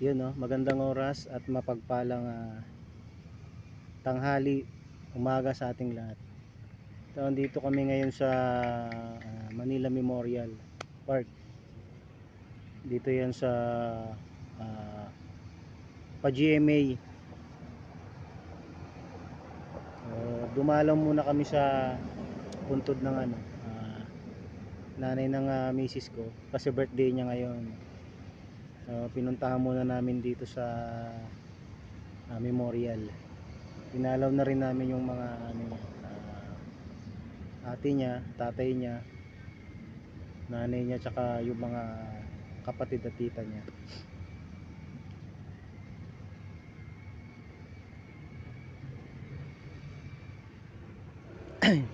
Yun no, magandang oras at mapagpalang ah, tanghali, umaga sa ating lahat. So, dito kami ngayon sa ah, Manila Memorial Park. Dito yan sa ah, pa-GMA. Uh, dumalaw muna kami sa puntod ng ano, ah, nanay ng ah, misis ko kasi birthday niya ngayon. Pinuntahan muna namin dito sa ah, memorial. Pinalaw na rin namin yung mga ano ah, ate niya, tatay niya, nanay niya, tsaka yung mga kapatid at tita niya.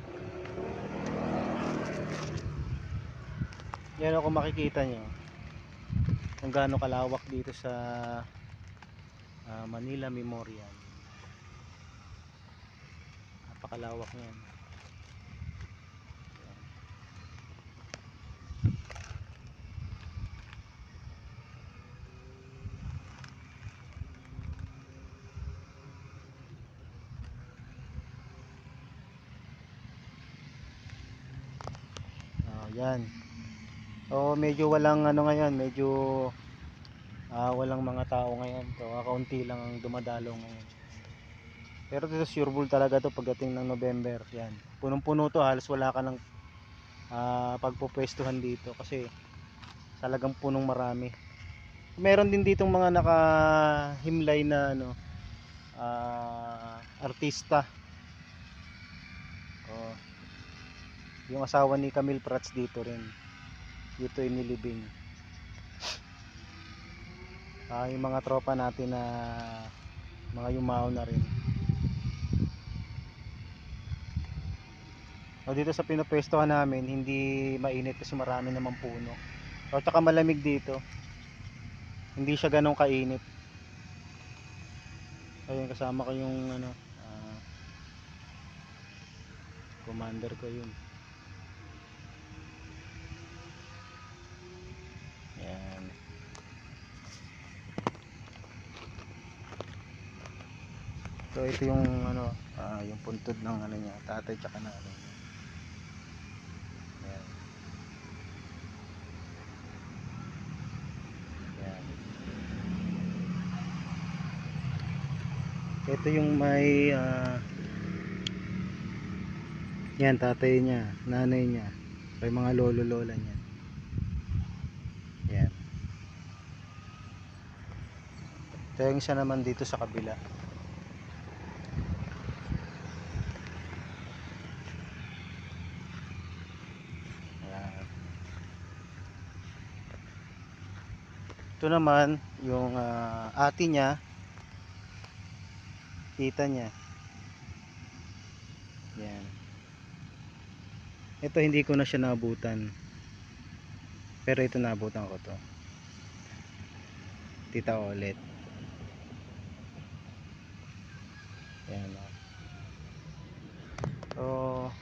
Yan ako makikita nyo kung gaano kalawak dito sa ah, Manila Memorial. Napakalawak niyan. Yan. Oh, medyo walang ano ngayon, medyo ah, walang mga tao ngayon. So, kaunti lang ang dumadalo ngayon. Pero dito sure bull talaga to pagdating ng November. Yan. Punong-puno to, halos wala ka ng ah, pagpupwestuhan dito kasi talagang punong marami. Meron din ditong mga nakahimlay na ano ah, artista. Oh. Yung asawa ni Camille Prats dito rin dito inilibing ah yung mga tropa natin na mga yumao na rin. O dito sa pinapwestohan namin hindi mainit kasi marami namang puno. O tsaka malamig dito. Hindi siya ganong kainit. Ayun kasama ko yung ano ah, commander ko yun Yan. So ito yung ano, ah, yung puntod ng ano niya, tatay tsaka nanay niya. Yan. Yan. Ito yung may ah, yan tatay niya, nanay niya, may mga lolo lola niya. Yan. Ito yung naman dito sa kabila. Ito naman yung ah, ate niya, tita niya. Yan. Ito hindi ko na siya naabutan. Pero ito naabutan ko to. Tita ulit. Yan o. So,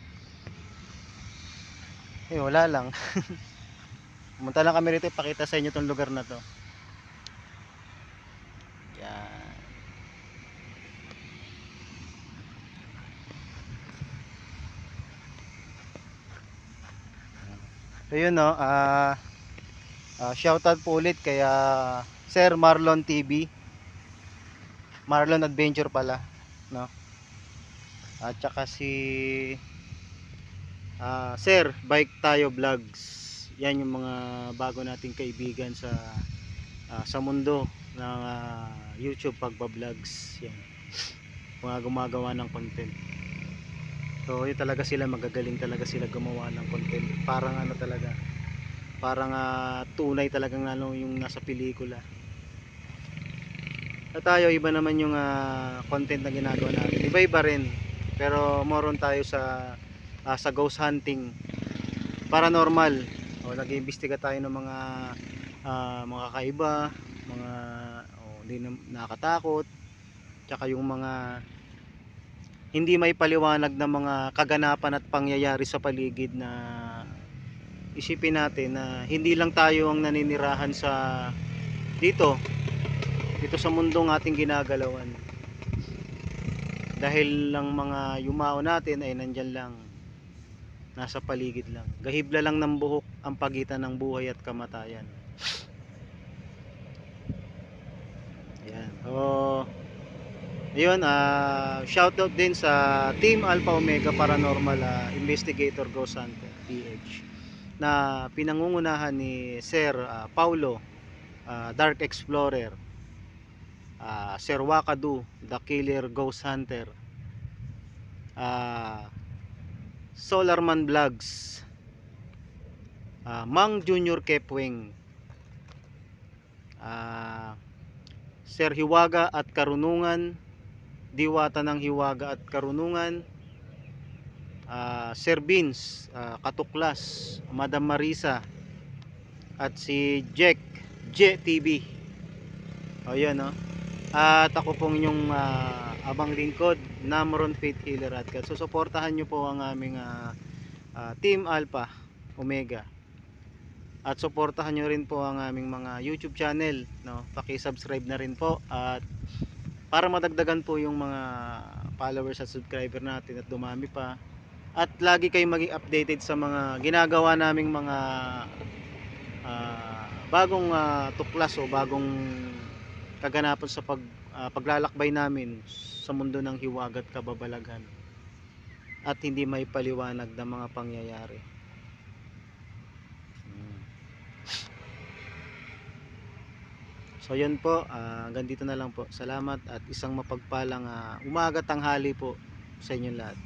eh wala lang. Pumunta lang kami rito ipakita sa inyo tong lugar na to. Yan. So yun no, ah Ah, shoutout po ulit kay ah, Sir Marlon TV. Marlon Adventure pala, no? At saka si ah, Sir Bike Tayo Vlogs. Yan yung mga bago nating kaibigan sa ah, sa mundo ng ah, YouTube pagba-vlogs. Yan. Mga gumagawa ng content. So, yun talaga sila magagaling talaga sila gumawa ng content. Parang ano talaga, parang ah, tunay talagang ano yung nasa pelikula at tayo iba naman yung ah, content na ginagawa natin. Iba iba rin. Pero moron tayo sa ah, sa ghost hunting. Paranormal. O nag-iimbestiga tayo ng mga ah, mga kaiba mga oh, hindi na nakakatakot. Tsaka yung mga hindi may paliwanag na mga kaganapan at pangyayari sa paligid na isipin natin na hindi lang tayo ang naninirahan sa dito ito sa mundong ating ginagalawan. Dahil lang mga yumao natin ay nandyan lang. Nasa paligid lang. Gahibla lang ng buhok ang pagitan ng buhay at kamatayan. Ayan. So, ayun, ah shoutout din sa Team Alpha Omega Paranormal ah, Investigator Ghost Hunter, PH, na pinangungunahan ni Sir ah, Paulo, ah, Dark Explorer, ah, Sir Wakadu, The Killer Ghost Hunter, ah, Solarman Vlogs, ah, Mang Junior Kepwing, ah, Sir Hiwaga at Karunungan, Diwata ng Hiwaga at Karunungan, ah, Sir Vince, ah, Katuklas, Madam Marisa, at si Jack, J TV. O yan no. At ako pong inyong ah, abang lingkod, Namron Faith Healer at So suportahan nyo po ang aming ah, ah, Team Alpha Omega. At suportahan nyo rin po ang aming mga YouTube channel, no? Paki-subscribe na rin po at para madagdagan po yung mga followers at subscriber natin at dumami pa. At lagi kayong maging updated sa mga ginagawa naming mga ah, bagong ah, tuklas o bagong kaganapan sa pag ah, paglalakbay namin sa mundo ng hiwag at kababalaghan at hindi may paliwanag ng mga pangyayari. So yun po, ah, hanggang dito na lang po. Salamat at isang mapagpalang ah, umaga tanghali po sa inyong lahat.